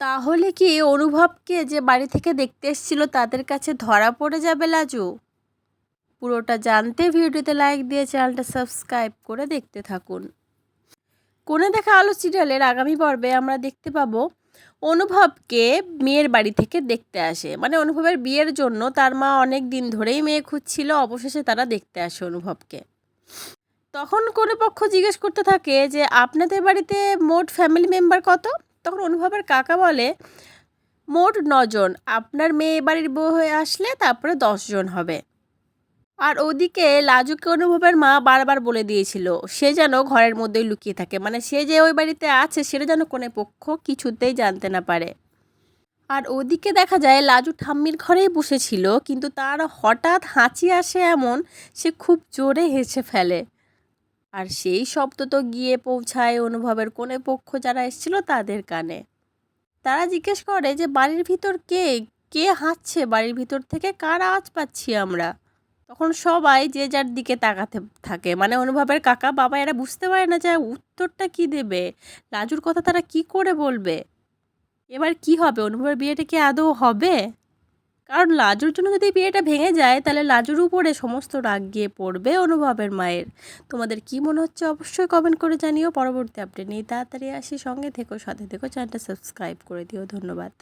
তাহলে কি অনুভবকে যে বাড়ি থেকে দেখতে এসেছিল তাদের কাছে ধরা পড়ে যাবে লাজু? পুরোটা জানতে ভিডিওতে লাইক দিয়ে চ্যানেলটা সাবস্ক্রাইব করে দেখতে থাকুন। কোনে দেখা আলো সিরিয়ালের আগামী পর্বে আমরা দেখতে পাবো অনুভবকে মেয়ের বাড়ি থেকে দেখতে আসে। মানে অনুভবের বিয়ের জন্য তার মা অনেক দিন ধরেই মেয়ে খুঁজছিল, অবশেষে তারা দেখতে আসে অনুভবকে। তখন কোনো পক্ষ জিজ্ঞেস করতে থাকে যে, আপনাদের বাড়িতে মোট ফ্যামিলি মেম্বার কত? তখন অনুভবের কাকা বলে, মোট নজন। আপনার মেয়ে বাড়ির বউ হয়ে আসলে তারপরে দশজন হবে। আর ওদিকে লাজুকে অনুভবের মা বারবার বলে দিয়েছিল, সে যেন ঘরের মধ্যেই লুকিয়ে থাকে। মানে সে যে ওই বাড়িতে আছে, সেটা যেন কোনো পক্ষ কিছুতেই জানতে না পারে। আর ওদিকে দেখা যায়, লাজু ঠাম্মির ঘরেই বসেছিল, কিন্তু তার হঠাৎ হাঁচি আসে এমন, সে খুব জোরে হেসে ফেলে। আর সেই শব্দ তো গিয়ে পৌঁছায় অনুভবের কোনে পক্ষ যারা এসেছিল তাদের কানে। তারা জিজ্ঞেস করে যে, বাড়ির ভিতর কে? কে হাঁটছে? বাড়ির ভিতর থেকে কার আওয়াজ পাচ্ছি আমরা? তখন সবাই যে যার দিকে তাকাতে থাকে। মানে অনুভবের কাকা বাবা এরা বুঝতে পারে না যে উত্তরটা কি দেবে। লাজুর কথা তারা কি করে বলবে? এবার কি হবে? অনুভবের বিয়েটা কি আদৌ হবে? কারণ লাজুর জন্য যদি বিয়েটা ভেঙে যায়, তাহলে লাজুর উপরে সমস্ত রাগ গিয়ে পড়বে অনুভবের মায়ের। তোমাদের কি মনে হচ্ছে অবশ্যই কমেন্ট করে জানিও। পরবর্তী আপডেট নিয়ে তাড়াতাড়ি আসি। সঙ্গে থেকো, সাথে থেকো চ্যানেলটা সাবস্ক্রাইব করে দিও। ধন্যবাদ।